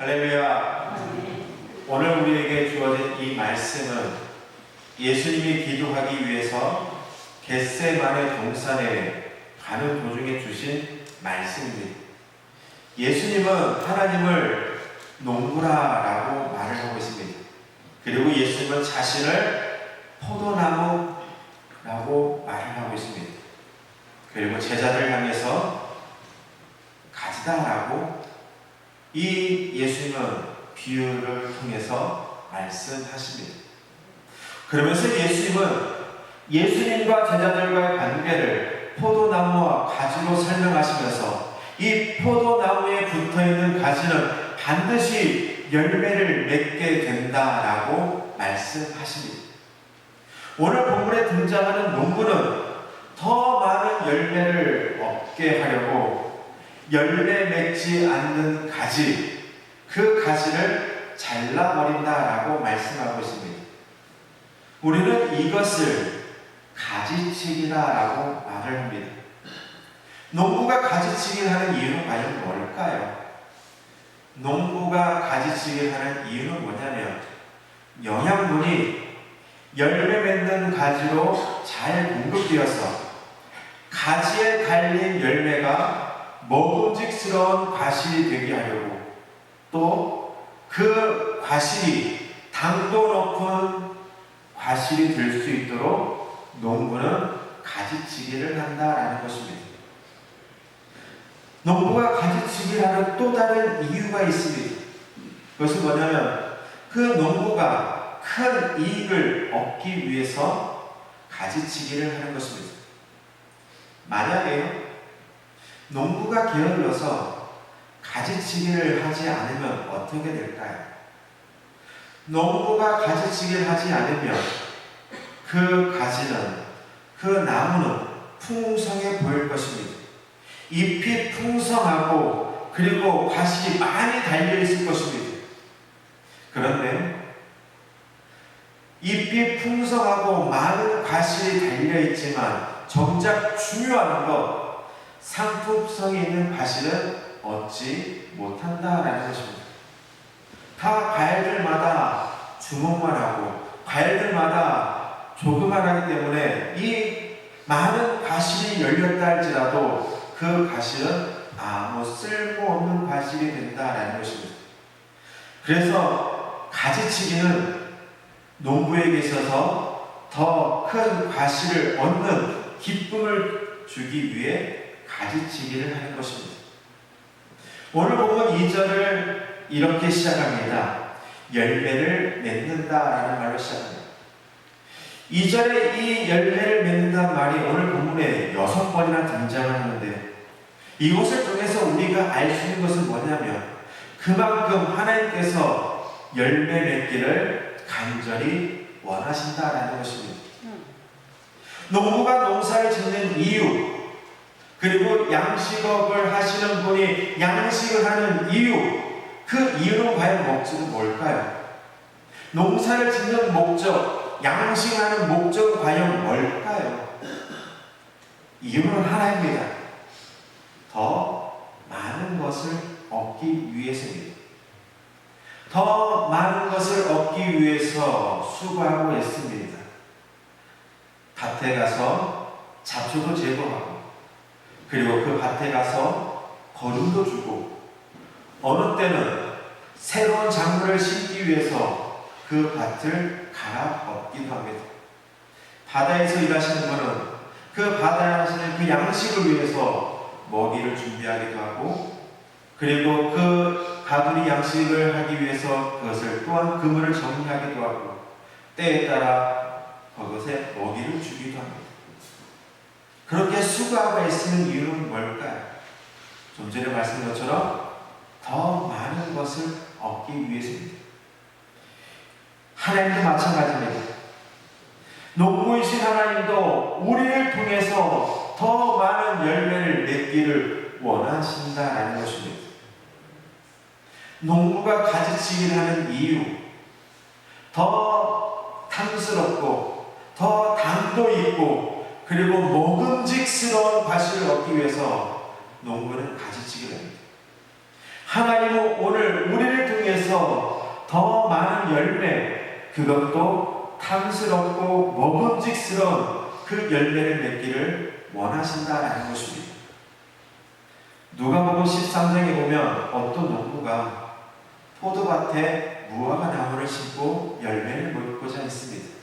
할렐루야. 오늘 우리에게 주어진 이 말씀은 예수님이 기도하기 위해서 겟세만의 동산에 가는 도중에 주신 말씀입니다. 예수님은 하나님을 농부라라고 말을 하고 있습니다. 그리고 예수님은 자신을 포도나무라고 말을 하고 있습니다. 그리고 제자들 향해서 가지다라고 이 예수님은 비유를 통해서 말씀하십니다. 그러면서 예수님은 예수님과 제자들과의 관계를 포도나무와 가지로 설명하시면서 이 포도나무에 붙어 있는 가지는 반드시 열매를 맺게 된다라고 말씀하십니다. 오늘 본문에 등장하는 농부는 더 많은 열매를 얻게 하려고 열매 맺지 않는 가지, 그 가지를 잘라버린다라고 말씀하고 있습니다. 우리는 이것을 가지치기다라고 말을 합니다. 농부가 가지치기를 하는 이유는 과연 뭘까요? 농부가 가지치기를 하는 이유는 뭐냐면 영양분이 열매 맺는 가지로 잘 공급되어서 가지에 달린 열매가 먹음직스러운 과실이 되게 하려고 또 그 과실이 당도 높은 과실이 될 수 있도록 농부는 가지치기를 한다라는 것입니다. 농부가 가지치기를 하는 또 다른 이유가 있습니다. 그것은 뭐냐면 그 농부가 큰 이익을 얻기 위해서 가지치기를 하는 것입니다. 만약에 농부가 게을러서 가지치기를 하지 않으면 어떻게 될까요? 농부가 가지치기를 하지 않으면 그 가지는 그 나무는 풍성해 보일 것입니다. 잎이 풍성하고 그리고 과실이 많이 달려 있을 것입니다. 그런데 잎이 풍성하고 많은 과실이 달려 있지만 정작 중요한 것 상품성이 있는 과실은 얻지 못한다라는 것입니다. 다 과일들마다 주먹만 하고 과일들마다 조그만 하기 때문에 이 많은 과실이 열렸다 할지라도 그 과실은 아무 쓸모없는 과실이 된다라는 것입니다. 그래서 가지치기는 농부에게 있어서 더 큰 과실을 얻는 기쁨을 주기 위해 가지치기를 하는 것입니다. 오늘 보면 2절을 이렇게 시작합니다. 열매를 맺는다라는 말로 시작합니다. 2절에 이 열매를 맺는다는 말이 오늘 본문에 여섯 번이나 등장하는데 이것을 통해서 우리가 알 수 있는 것은 뭐냐면 그만큼 하나님께서 열매 맺기를 간절히 원하신다라는 것입니다. 농부가 농사를 짓는 이유, 그리고 양식업을 하시는 분이 양식을 하는 이유, 그 이유는 과연 목적은 뭘까요? 농사를 짓는 목적, 양식하는 목적은 과연 뭘까요? 이유는 하나입니다. 더 많은 것을 얻기 위해서입니다. 더 많은 것을 얻기 위해서 수고하고 있습니다. 밭에 가서 잡초도 제거하고 그리고 그 밭에 가서 거름도 주고 어느 때는 새로운 작물을 심기 위해서 그 밭을 갈아 엎기도 합니다. 바다에서 일하시는 분은 그 바다에 하시는 그 양식을 위해서 먹이를 준비하기도 하고 그리고 그 가두리 양식을 하기 위해서 그것을 또한 그물을 정리하기도 하고 때에 따라 그것에 먹이를 주기도 합니다. 그렇게 수고하고 있는 이유는 뭘까요? 좀 전에 말씀드린 것처럼 더 많은 것을 얻기 위해서입니다. 하나님도 마찬가지입니다. 농부이신 하나님도 우리를 통해서 더 많은 열매를 맺기를 원하신다라는 것입니다. 농부가 가지치기를 하는 이유, 더 탐스럽고, 더 당도 있고, 그리고 먹음직스러운 과실을 얻기 위해서 농부는 가지치기를 합니다. 하나님은 오늘 우리를 통해 위해서 더 많은 열매, 그것도 탐스럽고 먹음직스러운 그 열매를 맺기를 원하신다라는 것입니다. 누가복음 13장에 보면 어떤 농부가 포도밭에 무화과 나무를 심고 열매를 맺고자 했습니다.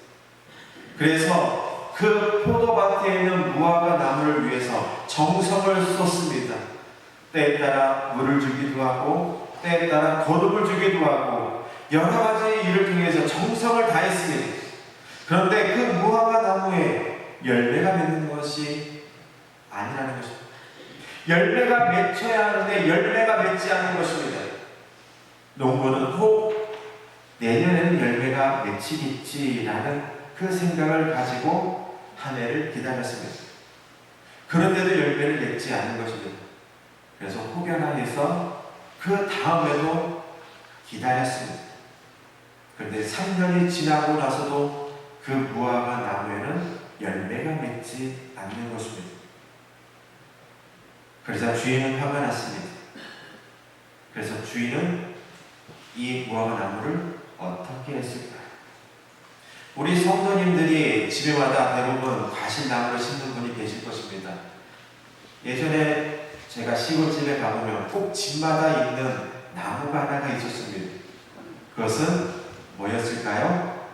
그래서 그 포도밭에 있는 무화과 나무를 위해서 정성을 쏟습니다. 때에 따라 물을 주기도 하고 때에 따라 거름을 주기도 하고 여러 가지 일을 통해서 정성을 다했습니다. 그런데 그 무화과 나무에 열매가 맺는 것이 아니라는 것입니다. 열매가 맺혀야 하는데 열매가 맺지 않는 것입니다. 농부는 혹 내년에는 열매가 맺히겠지라는 그 생각을 가지고 한 해를 기다렸습니다. 그런데도 열매를 맺지 않는 것입니다. 그래서 혹여나해서 그 다음에도 기다렸습니다. 그런데 3년이 지나고 나서도 그 무화과 나무에는 열매가 맺지 않는 것입니다. 그래서 주인은 화가 났습니다. 그래서 주인은 이 무화과 나무를 어떻게 했을까요? 우리 성도님들이 집에마다 대부분 과실나무를 심는 분이 계실 것입니다. 예전에 제가 시골집에 가보면 꼭 집마다 있는 나무가 하나가 있었습니다. 그것은 뭐였을까요?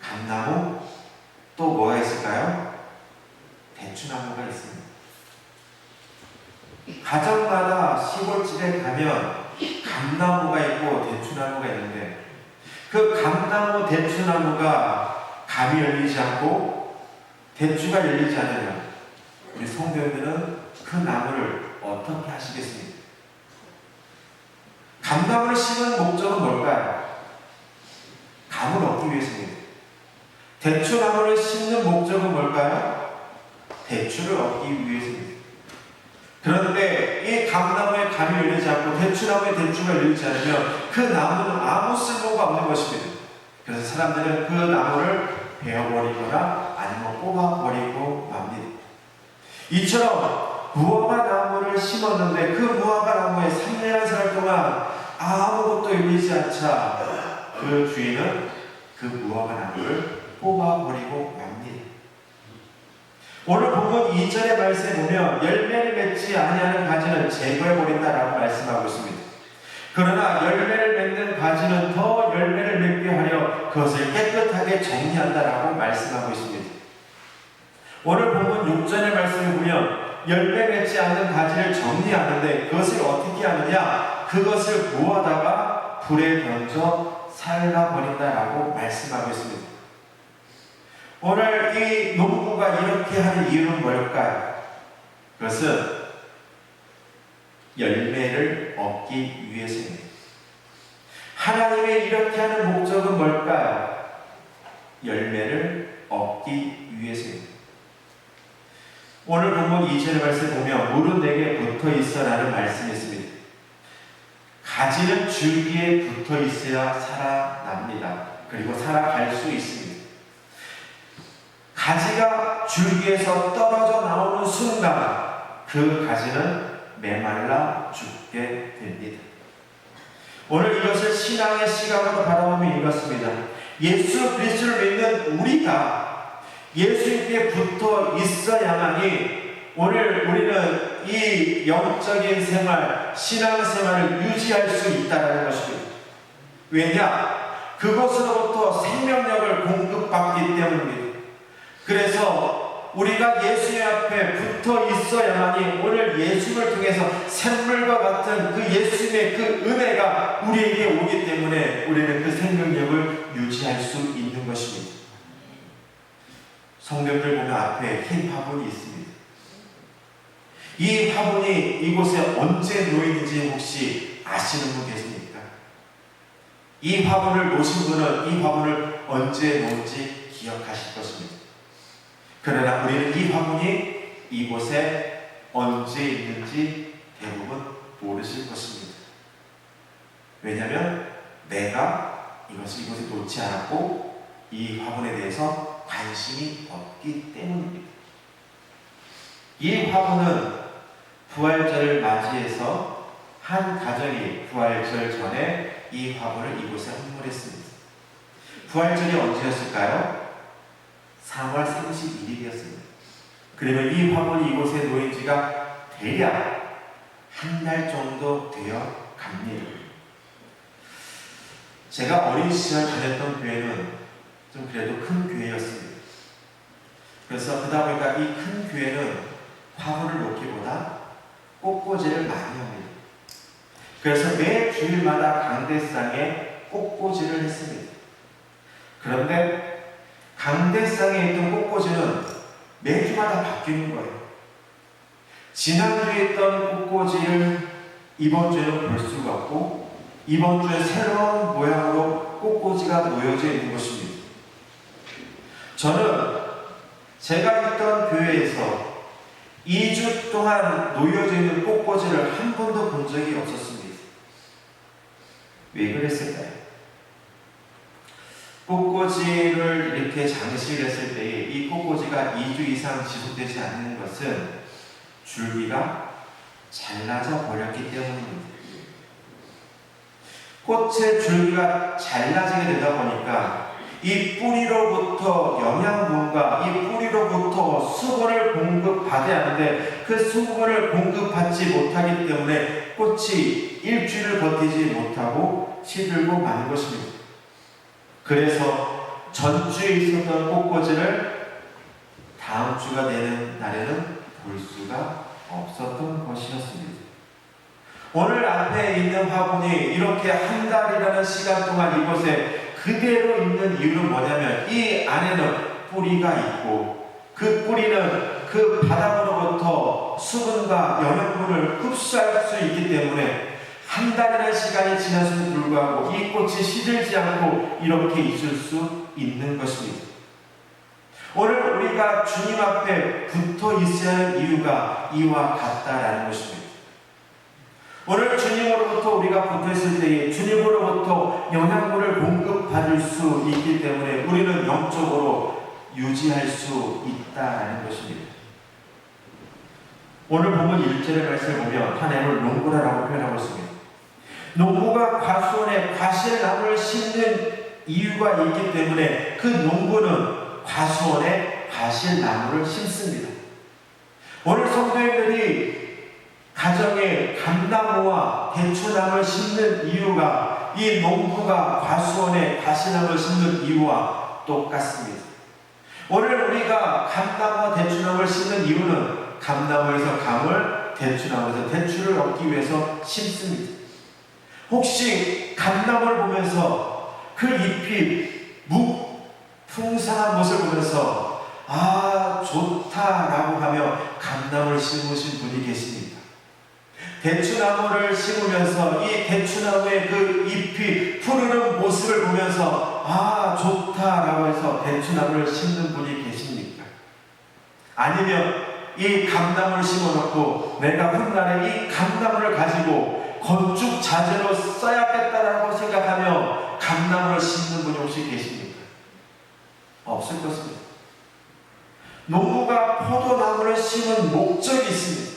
감나무? 또 뭐가 있을까요? 대추나무가 있습니다. 가정마다 시골집에 가면 감나무가 있고 대추나무가 있는데 그 감나무 대추나무가 감이 열리지 않고 대추가 열리지 않으면 우리 성도님들은 그 나무를 어떻게 하시겠습니까? 감나무를 심은 목적은 뭘까요? 감을 얻기 위해서입니다. 대추나무를 심는 목적은 뭘까요? 대추를 얻기 위해서입니다. 그런데 이 감나무에 감이 열리지 않고 대추나무에 대추가 열리지 않으면 그 나무는 아무 쓸모가 없는 것입니다. 그래서 사람들은 그 나무를 베어버리거나 아니면 뽑아버리고 맙니다. 이처럼 무화과 나무를 심었는데 그 무화과 나무에 3년의 세월 동안 아무것도 열리지 않자 그 주인은 그 무화과 나무를 뽑아버리고 맙니다. 오늘 본문 2절의 말씀에 보면 열매를 맺지 아니하는 가지는 제거해 버린다라고 말씀하고 있습니다. 그러나 열매를 맺는 가지는 더 열매를 맺게 하려 그것을 깨끗하게 정리한다라고 말씀하고 있습니다. 오늘 본문 6절의 말씀을 보면 열매 맺지 않는 가지를 정리하는데 그것을 어떻게 하느냐? 그것을 모아다가 불에 던져 살라 버린다라고 말씀하고 있습니다. 오늘 이 농부가 이렇게 하는 이유는 뭘까요? 그것은 열매를 얻기 위해서입니다. 하나님의 이렇게 하는 목적은 뭘까요? 열매를 얻기 위해서입니다. 오늘 본문 2절의 말씀 보면 물은 내게 붙어 있어라는 말씀이 있습니다. 가지는 줄기에 붙어 있어야 살아납니다. 그리고 살아갈 수 있습니다. 가지가 줄기에서 떨어져 나오는 순간 그 가지는 메말라 죽게 됩니다. 오늘 이것을 신앙의 시각으로 바라보면 이렇습니다. 예수 그리스도를 믿는 우리가 예수님께 붙어 있어야만이 오늘 우리는 이 영적인 생활, 신앙 생활을 유지할 수 있다는 것입니다. 왜냐? 그것으로부터 생명력을 공급받기 때문입니다. 그래서 우리가 예수의 앞에 붙어 있어야만이 오늘 예수를 통해서 샘물과 같은 그 예수님의 그 은혜가 우리에게 오기 때문에 우리는 그 생명력을 유지할 수 있는 것입니다. 성경들 보면 앞에 흰 화분이 있습니다. 이 화분이 이곳에 언제 놓이는지 혹시 아시는 분 계십니까? 이 화분을 놓으신 분은 이 화분을 언제 놓은지 기억하실 것입니다. 그러나 우리는 이 화분이 이곳에 언제 있는지 대부분 모르실 것입니다. 왜냐하면 내가 이것을 이곳에 놓지 않았고 이 화분에 대해서 관심이 없기 때문입니다. 이 화분은 부활절을 맞이해서 한 가정이 부활절 전에 이 화분을 이곳에 헌물했습니다. 부활절이 언제였을까요? 3월 31일이었습니다. 그러면 이 화분이 이곳에 놓인 지가 대략 한 달 정도 되어 갑니다. 제가 어린 시절 다녔던 교회는 좀 그래도 큰 교회였습니다. 그래서 그러다 보니까 이 큰 교회는 화분을 놓기보다 꽃꽂이를 많이 합니다. 그래서 매 주일마다 강대상에 꽃꽂이를 했습니다. 그런데 강대상에 있던 꽃꽂이는 매주마다 바뀌는 거예요. 지난주에 있던 꽃꽂이를 이번 주에는 볼 수가 없고 이번 주에 새로운 모양으로 꽃꽂이가 놓여져 있는 것입니다. 저는 제가 있던 교회에서 2주 동안 놓여져 있는 꽃꽂이를 한 번도 본 적이 없었습니다. 왜 그랬을까요? 꽃꽂이를 이렇게 장식을 했을 때에 이 꽃꽂이가 2주 이상 지속되지 않는 것은 줄기가 잘라져 버렸기 때문입니다. 꽃의 줄기가 잘라지게 되다 보니까 이 뿌리로부터 영양분과 이 뿌리로부터 수분을 공급받아야 하는데 그 수분을 공급받지 못하기 때문에 꽃이 일주일을 버티지 못하고 시들고 마는 것입니다. 그래서 전주에 있었던 꽃꽂이를 다음 주가 되는 날에는 볼 수가 없었던 것이었습니다. 오늘 앞에 있는 화분이 이렇게 한 달이라는 시간 동안 이곳에 그대로 있는 이유는 뭐냐면 이 안에는 뿌리가 있고 그 뿌리는 그 바닥으로부터 수분과 영양분을 흡수할 수 있기 때문에 한 달이라는 시간이 지났음에도 불구하고 이 꽃이 시들지 않고 이렇게 있을 수 있는 것입니다. 오늘 우리가 주님 앞에 붙어 있어야 하는 이유가 이와 같다라는 것입니다. 오늘 주님으로부터 우리가 붙어 있을 때에 주님으로부터 영양분을 공급받을 수 있기 때문에 우리는 영적으로 유지할 수 있다라는 것입니다. 오늘 본문 1절의 말씀을 보면 하나님을 농부라라고 표현하고 있습니다. 농부가 과수원에 과실나무를 심는 이유가 있기 때문에 그 농부는 과수원에 과실나무를 심습니다. 오늘 성도님들이 가정에 감나무와 대추나무를 심는 이유가 이 농부가 과수원에 과실나무를 심는 이유와 똑같습니다. 오늘 우리가 감나무와 대추나무를 심는 이유는 감나무에서 감을 대추나무에서 대추를 얻기 위해서 심습니다. 혹시 감나무를 보면서 그 잎이 무 풍성한 모습을 보면서 아 좋다라고 하며 감나무를 심으신 분이 계십니까? 대추나무를 심으면서 이 대추나무의 그 잎이 푸르른 모습을 보면서 아 좋다라고 해서 대추나무를 심는 분이 계십니까? 아니면 이 감나무를 심어놓고 내가 훗날에 이 감나무를 가지고 건축 자재로 써야겠다라고 생각하며 감나무를 심는 분이 혹시 계십니까? 없을 것입니다. 농부가 포도나무를 심은 목적이 있습니다.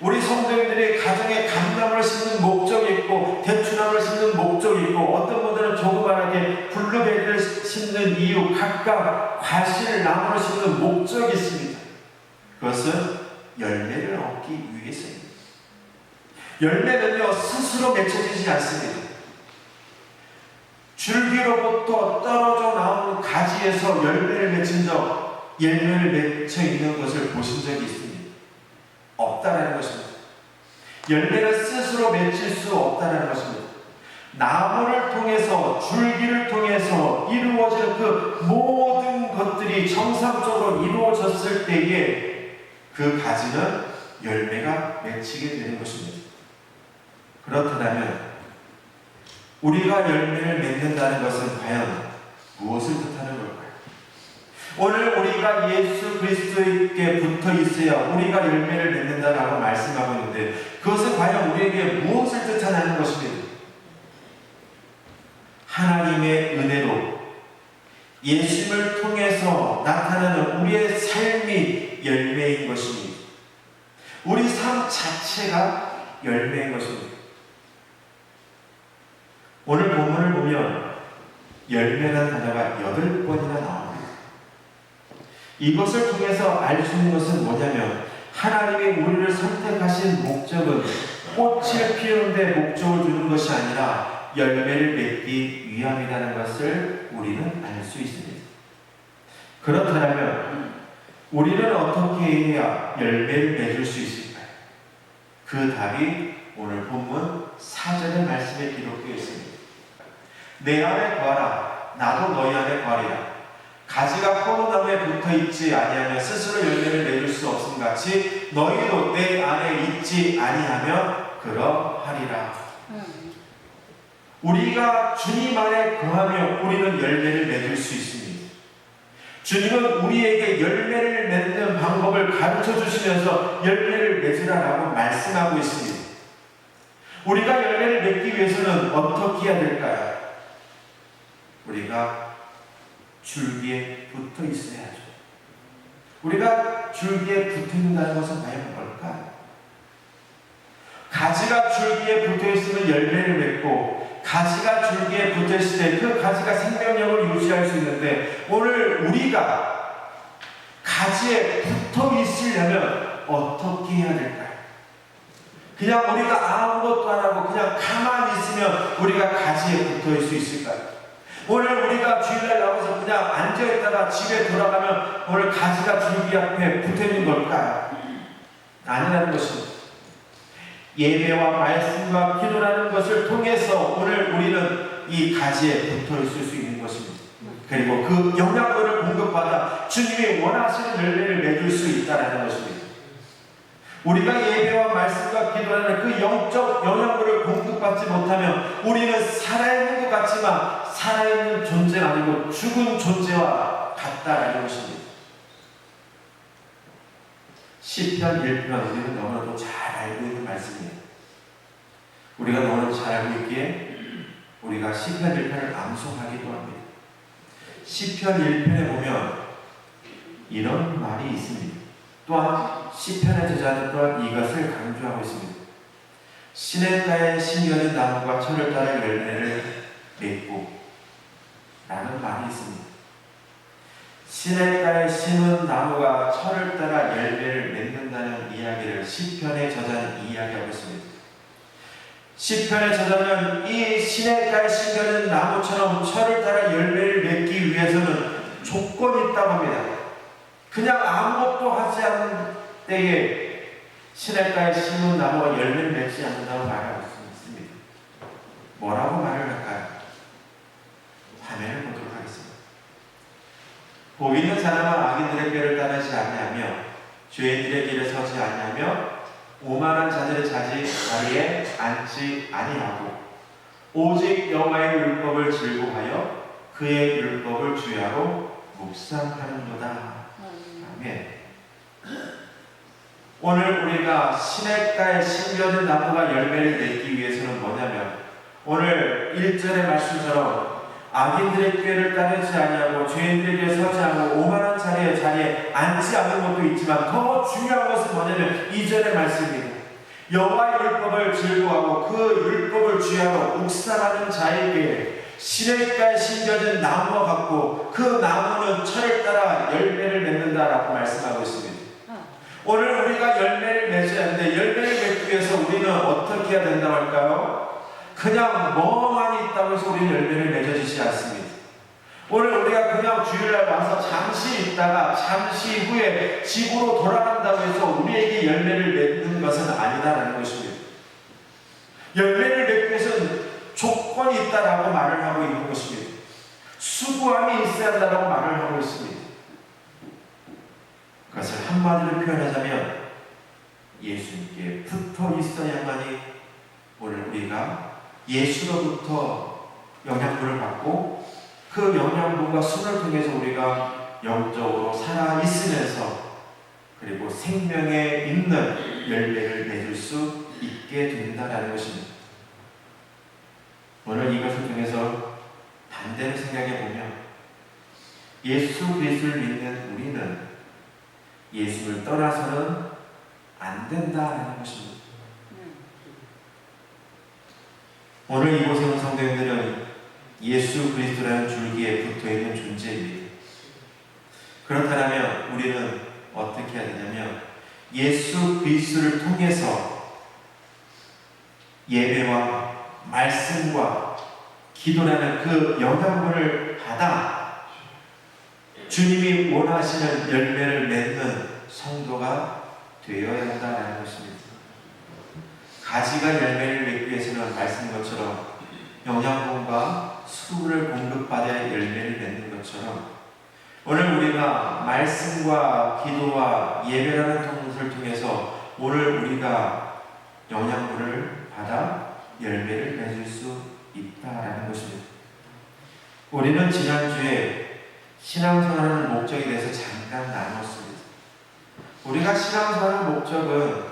우리 성도님들이 가정에 감나무를 심는 목적이 있고 대추나무를 심는 목적이 있고 어떤 분들은 조그만하게 블루베리를 심는 이유 각각 과실나무를 심는 목적이 있습니다. 그것은 열매를 얻기 위해서입니다. 열매는요 스스로 맺혀지지 않습니다. 줄기로부터 떨어져 나오는 가지에서 열매를 맺힌 적, 열매를 맺혀 있는 것을 보신 적이 있습니다. 없다라는 것입니다. 열매를 스스로 맺힐 수 없다는 것입니다. 나무를 통해서 줄기를 통해서 이루어질 그 모든 것들이 정상적으로 이루어졌을 때에 그 가지는 열매가 맺히게 되는 것입니다. 그렇다면 우리가 열매를 맺는다는 것은 과연 무엇을 뜻하는 걸까요? 오늘 우리가 예수 그리스도에게 붙어 있어야 우리가 열매를 맺는다라고 말씀하고 있는데 그것은 과연 우리에게 무엇을 뜻하는 것입니까? 하나님의 은혜로 예수님을 통해서 나타나는 우리의 삶이 열매인 것입니다. 우리 삶 자체가 열매인 것입니다. 오늘 본문을 보면 열매라는 단어가 여덟 번이나 나옵니다. 이것을 통해서 알 수 있는 것은 뭐냐면 하나님이 우리를 선택하신 목적은 꽃을 피우는데 목적을 두는 것이 아니라 열매를 맺기 위함이라는 것을 우리는 알 수 있습니다. 그렇다면 우리는 어떻게 해야 열매를 맺을 수 있을까요? 그 답이 오늘 본문 4절의 말씀에 기록되어 있습니다. 내 안에 거하라 나도 너희 안에 거하리라 가지가 포도나무에 붙어 있지 아니하면 스스로 열매를 맺을 수 없음 같이 너희도 내 안에 있지 아니하면 그러하리라 음. 우리가 주님 안에 거하며 우리는 열매를 맺을 수 있습니다. 주님은 우리에게 열매를 맺는 방법을 가르쳐 주시면서 열매를 맺으라라고 말씀하고 있습니다. 우리가 열매를 맺기 위해서는 어떻게 해야 될까요? 우리가 줄기에 붙어 있어야죠. 우리가 줄기에 붙어 있는다는 것은 과연 뭘까요? 가지가 줄기에 붙어 있으면 열매를 맺고 가지가 줄기에 붙어 있을 때 그 가지가 생명력을 유지할 수 있는데 오늘 우리가 가지에 붙어 있으려면 어떻게 해야 될까요? 그냥 우리가 아무것도 안 하고 그냥 가만히 있으면 우리가 가지에 붙어 있을 수 있을까요? 오늘 우리가 주일날 나와서 그냥 앉아있다가 집에 돌아가면 오늘 가지가 줄기 앞에 붙어 있는 걸까요? 아니라는 것입니다. 예배와 말씀과 기도라는 것을 통해서 오늘 우리는 이 가지에 붙어 있을 수 있는 것입니다. 그리고 그 영양분을 공급받아 주님이 원하시는 열매를 맺을 수 있다는 것입니다. 우리가 예배와 말씀과 기도라는 그 영적 영양분을 공급받지 못하면 우리는 살아있는 것 같지만 살아있는 존재가 아니고 죽은 존재와 같다라는 것입니다. 시편 1편 우리는 너무나도 잘 알고 있는 말씀이에요. 우리가 너무 잘 알고 있기에 우리가 시편 1편을 암송하기도 합니다. 시편 1편에 보면 이런 말이 있습니다. 또한 시편의 저자는 또한 이것을 강조하고 있습니다. 시냇가에 심겨진 나무가 철을 따라 열매를 맺고 라는 말이 있습니다. 시냇가에 심은 나무가 철을 따라 열매를 맺는다는 이야기를 시편의 저자는 이야기하고 있습니다. 시편의 저자는 이 시냇가에 심겨진 나무처럼 철을 따라 열매를 맺기 위해서는 조건이 있다고 합니다. 그냥 아무것도 하지 않는 때에 시냇가에 심은 나무가 열매를 맺지 않는다고 말하고 있습니다. 뭐라고 말을 할까요? 화면을 보도록 하겠습니다. 복 있는 사람은 악인들의 꾀를 따르지 아니하며 죄인들의 길에 서지 아니하며 오만한 자들의 자지 자리에 앉지 아니하고 오직 여호와의 율법을 즐거워하여 그의 율법을 주야로 묵상하는도다. 음. 아멘. 오늘 우리가 시냇가에 심겨진 나무가 열매를 맺기 위해서는 뭐냐면 오늘 1절의 말씀처럼 악인들의 꾀를 따르지 아니하고 죄인들에게 서지 않고 오만한 자리에 자리에 앉지 않는 것도 있지만 더 중요한 것은 뭐냐면 2절의 말씀입니다. 여호와의 율법을 즐거워하고 그 율법을 주야로 묵상하는 자에게 시냇가에 심겨진 나무와 같고 그 나무는 철을 따라 열매를 맺는 말씀하고 있습니다. 어. 오늘 우리가 열매를 맺어야 하는데 열매를 맺기 위해서 우리는 어떻게 해야 된다고 할까요? 그냥 멍하니 있다고 해서 우리는 열매를 맺어지지 않습니다. 오늘 우리가 그냥 주일날 와서 잠시 있다가 잠시 후에 집으로 돌아간다고 해서 우리에게 열매를 맺는 것은 아니다라는 것입니다. 열매를 맺기 위해서는 조건이 있다라고 말을 하고 있는 것입니다. 수고함이 있어야 한다라고 말을 하고 있습니다. 그것을 한마디로 표현하자면 예수님께 붙어 있어야만이 오늘 우리가 예수로부터 영향분을 받고 그 영향분과 손을 통해서 우리가 영적으로 살아 있으면서 그리고 생명에 있는 열매를 맺을 수 있게 된다는 것입니다. 오늘 이것을 통해서 반대로 생각해 보면 예수 그리스도를 믿는 우리는 예수를 떠나서는 안 된다는 것입니다. 음. 오늘 이곳에 온 성도님들은 예수 그리스도라는 줄기에 붙어 있는 존재입니다. 그렇다면 우리는 어떻게 해야 되냐면 예수 그리스도를 통해서 예배와 말씀과 기도라는 그 영향분을 받아 주님이 원하시는 열매를 맺는 성도가 되어야 한다는 것입니다. 가지가 열매를 맺기 위해서는 말씀 것처럼 영양분과 수분을 공급받아야 열매를 맺는 것처럼 오늘 우리가 말씀과 기도와 예배라는 통로를 통해서 오늘 우리가 영양분을 받아 열매를 맺을 수 있다라는 것입니다. 우리는 지난주에 신앙생활하는 목적에 대해서 잠깐 나눴습니다. 우리가 신앙생활하는 목적은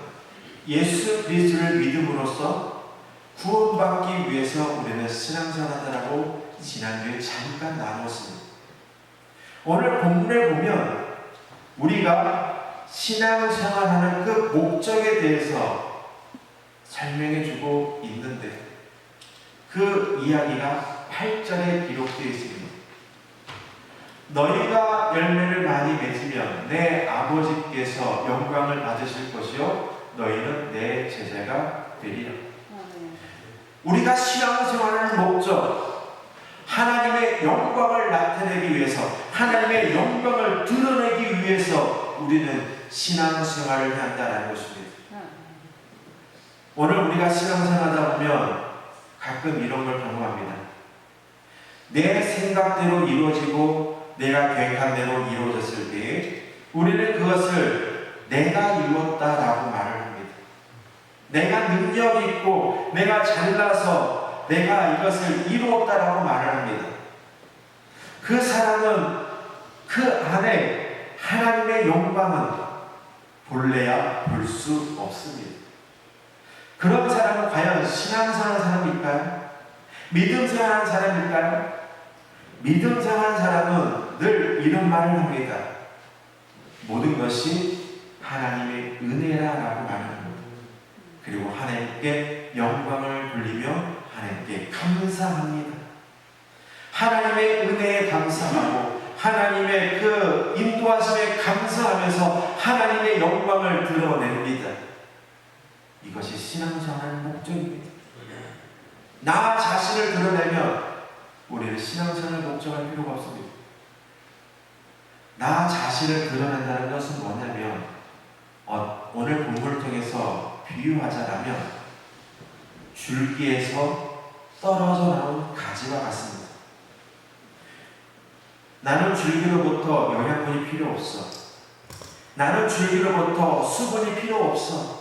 예수 그리스도를 믿음으로써 구원받기 위해서 우리는 신앙생활한다라고 지난주에 잠깐 나눴습니다. 오늘 본문에 보면 우리가 신앙생활하는 그 목적에 대해서 설명해 주고 있는데 그 이야기가 8절에 기록되어 있습니다. 너희가 열매를 많이 맺으면 내 아버지께서 영광을 받으실 것이요 너희는 내 제자가 되리라. 우리가 신앙생활하는 목적, 하나님의 영광을 나타내기 위해서, 하나님의 영광을 드러내기 위해서 우리는 신앙생활을 한다는 것입니다. 오늘 우리가 신앙생활하다 보면 가끔 이런 걸 경험합니다. 내 생각대로 이루어지고 내가 계획한 대로 이루어졌을 때에 우리는 그것을 내가 이루었다라고 말을 합니다. 내가 능력 있고 내가 잘나서 내가 이것을 이루었다라고 말을 합니다. 그 사람은 그 안에 하나님의 영광은 볼래야 볼 수 없습니다. 그런 사람은 과연 신앙생활하는 사람일까요? 믿음생활하는 사람일까요? 믿음생활하는 사람은 늘 이런 말을 합니다. 모든 것이 하나님의 은혜라라고 말합니다. 그리고 하나님께 영광을 돌리며 하나님께 감사합니다. 하나님의 은혜에 감사하고 하나님의 그 인도하심에 감사하면서 하나님의 영광을 드러냅니다. 이것이 신앙생활의 목적입니다. 나 자신을 드러내면 우리는 신앙생활을 목적할 필요가 없습니다. 나 자신을 드러낸다는 것은 뭐냐면 어, 오늘 본문을 통해서 비유하자면 줄기에서 떨어져 나온 가지와 같습니다. 나는 줄기로부터 영양분이 필요 없어. 나는 줄기로부터 수분이 필요 없어.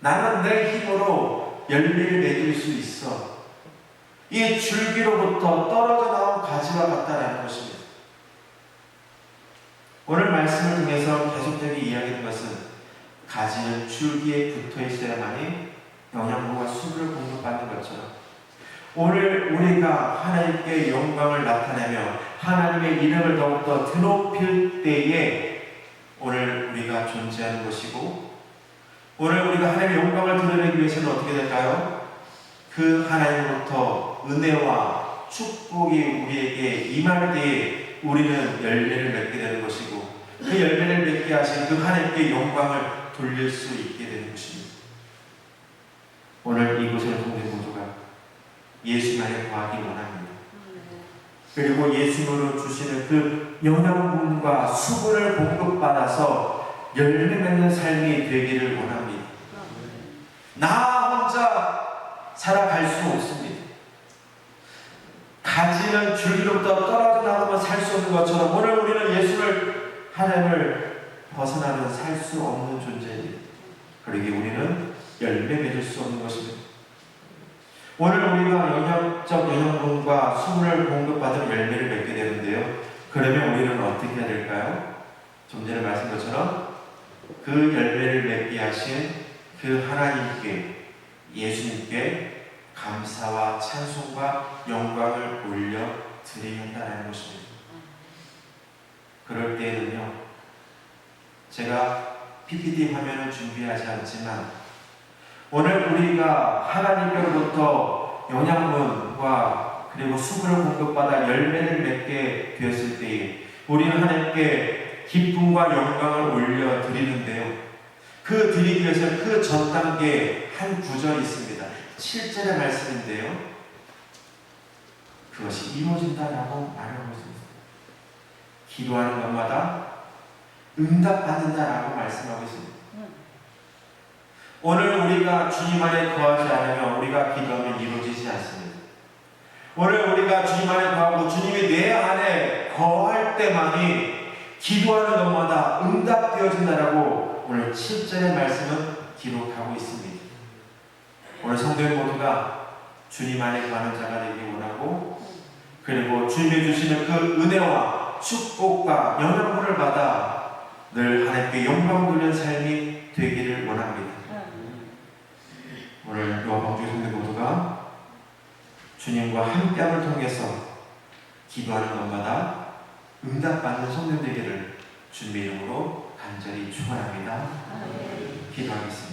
나는 내 힘으로 열매를 맺을 수 있어. 이 줄기로부터 떨어져 나온 가지와 같다라는 것입니다. 오늘 말씀을 통해서 계속적인 이야기하는 것은 가지는 줄기에 붙어 있어야만이 영양분과 수분을 공급받는 것처럼 오늘 우리가 하나님께 영광을 나타내며 하나님의 이름을 더욱더 드높일 때에 오늘 우리가 존재하는 것이고 오늘 우리가 하나님의 영광을 드러내기 위해서는 어떻게 될까요? 그 하나님으로부터 은혜와 축복이 우리에게 임할 때에 우리는 열매를 맺게 되는 것이고 그 열매를 맺게 하신 그 하나님께 영광을 돌릴 수 있게 되는 것입니다. 오늘 이곳에 동된 모두가 예수 안에 거하기 원합니다. 그리고 예수님으로 주시는 그 영양분과 수분을 공급받아서 열매 맺는 삶이 되기를 원합니다. 나 혼자 살아갈 수 없습니다. 가지는 줄기로부터 떨어져 나오면 살수 없는 것처럼 오늘 우리는 예수를 하나님을 벗어나는 살 수 없는 존재입니다. 그러기 우리는 열매 맺을 수 없는 것입니다. 오늘 우리가 영양적 영양분과 수분을 공급받은 열매를 맺게 되는데요. 그러면 우리는 어떻게 해야 될까요? 좀 전에 말씀 것처럼 그 열매를 맺게 하신 그 하나님께 예수님께 감사와 찬송과 영광을 올려 드려야 한다는 것입니다. 그럴 때에는요, 제가 PPT 화면을 준비하지 않지만 오늘 우리가 하나님께로부터 영양분과 그리고 수분을 공급받아 열매를 맺게 되었을 때에 우리는 하나님께 기쁨과 영광을 올려 드리는데요. 그 드리기 위해서 그 전 단계에 한 구절이 있습니다. 7절의 말씀인데요. 그것이 이루어진다라고 말하고 있습니다. 기도하는 것마다 응답받는다라고 말씀하고 있습니다. 오늘 우리가 주님 안에 거하지 않으면 우리가 기도하면 이루어지지 않습니다. 오늘 우리가 주님 안에 거하고 주님이 내 안에 거할 때만이 기도하는 것마다 응답되어진다라고 오늘 7절의 말씀은 기록하고 있습니다. 오늘 성도인 모두가 주님 안에 거하는 자가 되기 원하고 그리고 주님이 주시는 그 은혜와 축복과 영향분을 받아 늘 하나님께 영광 돌리는 삶이 되기를 원합니다. 오늘 요한방주 성도 모두가 주님과 함께함을 통해서 기도하는 것마다 응답받는 성령 되기를 주님의 이름으로 간절히 축원합니다. 기도하겠습니다.